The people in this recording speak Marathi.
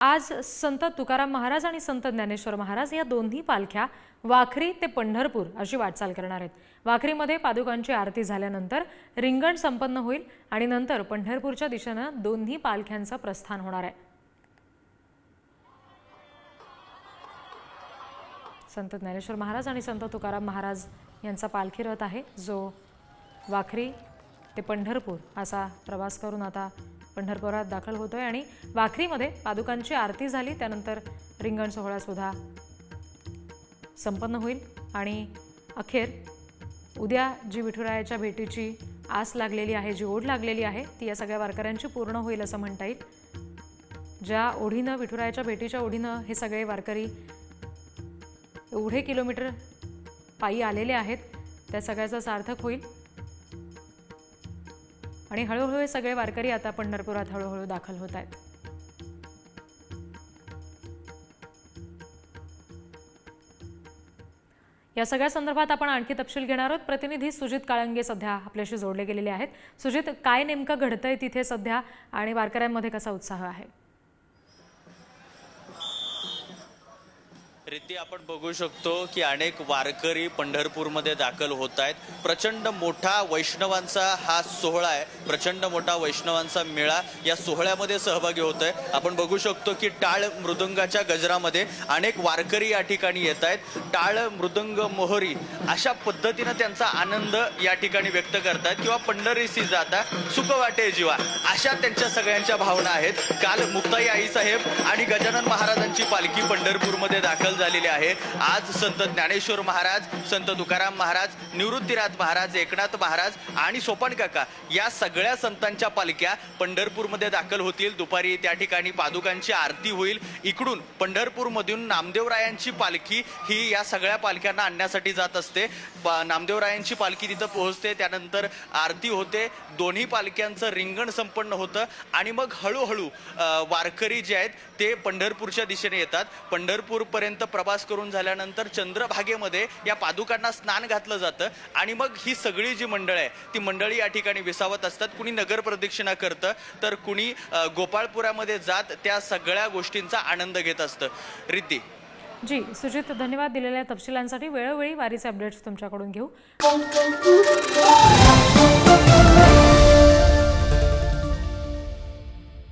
आज संत तुकाराम महाराज आणि संत ज्ञानेश्वर महाराज या दोन्ही पालख्या वाखरी ते पंढरपूर अशी वाटचाल करणार आहेत. वाखरीमध्ये पादुकांची आरती झाल्यानंतर रिंगण संपन्न होईल आणि नंतर पंढरपूरच्या दिशेनं दोन्ही पालख्यांचं प्रस्थान होणार आहे. संत ज्ञानेश्वर महाराज आणि संत तुकाराम महाराज यांचा पालखी रथ आहे. जो वाखरी ते पंढरपूर असा प्रवास करून आता पंढरपुरात दाखल होतोय आणि वाखरीमध्ये पादुकांची आरती झाली. त्यानंतर रिंगण सोहळासुद्धा संपन्न होईल. आणि अखेर उद्या जी विठुरायाच्या भेटीची आस लागलेली आहे जी ओढ लागलेली आहे ती या सगळ्या वारकऱ्यांची पूर्ण होईल असं म्हणता येईल. ज्या ओढीनं विठुरायाच्या भेटीच्या ओढीनं हे सगळे वारकरी एवढे किलोमीटर पायी आलेले आहेत त्या सगळ्याचा सार्थक होईल. आणि हळूहळू हे सगळे वारकरी आता पंढरपुरात हळूहळू दाखल होत आहेत. या सगळ्या संदर्भात आपण आणखी तपशील घेणार आहोत. प्रतिनिधी सुजित काळंगे सध्या आपल्याशी जोडले गेलेले आहेत. सुजित काय नेमकं घडतंय तिथे सध्या आणि वारकऱ्यांमध्ये कसा उत्साह आहे? रीती आपण बघू शकतो की अनेक वारकरी पंढरपूरमध्ये दाखल होत आहेत. प्रचंड मोठा वैष्णवांचा हा सोहळा आहे. प्रचंड मोठा वैष्णवांचा मेळा या सोहळ्यामध्ये सहभागी होत आहे. आपण बघू शकतो की टाळ मृदंगाच्या गजरामध्ये अनेक वारकरी या ठिकाणी येत आहेत. टाळ मृदंग मोहरी अशा पद्धतीनं त्यांचा आनंद या ठिकाणी व्यक्त करतात किंवा पंढरीसी जाता सुख वाटे जीवा अशा त्यांच्या सगळ्यांच्या भावना आहेत. काल मुक्ताई आईसाहेब आणि गजानन महाराजांची पालखी पंढरपूरमध्ये दाखल झालेली आहे. आज संत ज्ञानेश्वर महाराज संत तुकाराम महाराज निवृत्तीनाथ महाराज एकनाथ महाराज आणि सोपान काका या सगळ्या संतांच्या पालख्या पंढरपूरमध्ये दाखल होतील. दुपारी त्या ठिकाणी पादुकांची आरती होईल. इकडून पंढरपूरमधून नामदेवरायांची पालखी ही या सगळ्या पालख्यांना आणण्यासाठी जात असते. नामदेवरायांची पालखी तिथं पोहोचते. त्यानंतर आरती होते. दोन्ही पालख्यांचं रिंगण संपन्न होतं. आणि मग हळूहळू वारकरी जे आहेत ते पंढरपूरच्या दिशेने येतात. पंढरपूरपर्यंत प्रवास करून झाल्यानंतर चंद्रभागेमध्ये या पादुकांना स्नान घातलं जातं. आणि मग ही सगळी जी मंडळ आहे ती मंडळी या ठिकाणी विसावत असतात. कुणी नगर प्रदक्षिणा करतं तर कुणी गोपाळपुरामध्ये जात त्या सगळ्या गोष्टींचा आनंद घेत असतं. रिद्धी. जी सुजित धन्यवाद दिलेल्या तपशिलांसाठी. वेळोवेळी वारीचे अपडेट्स तुमच्याकडून घेऊ.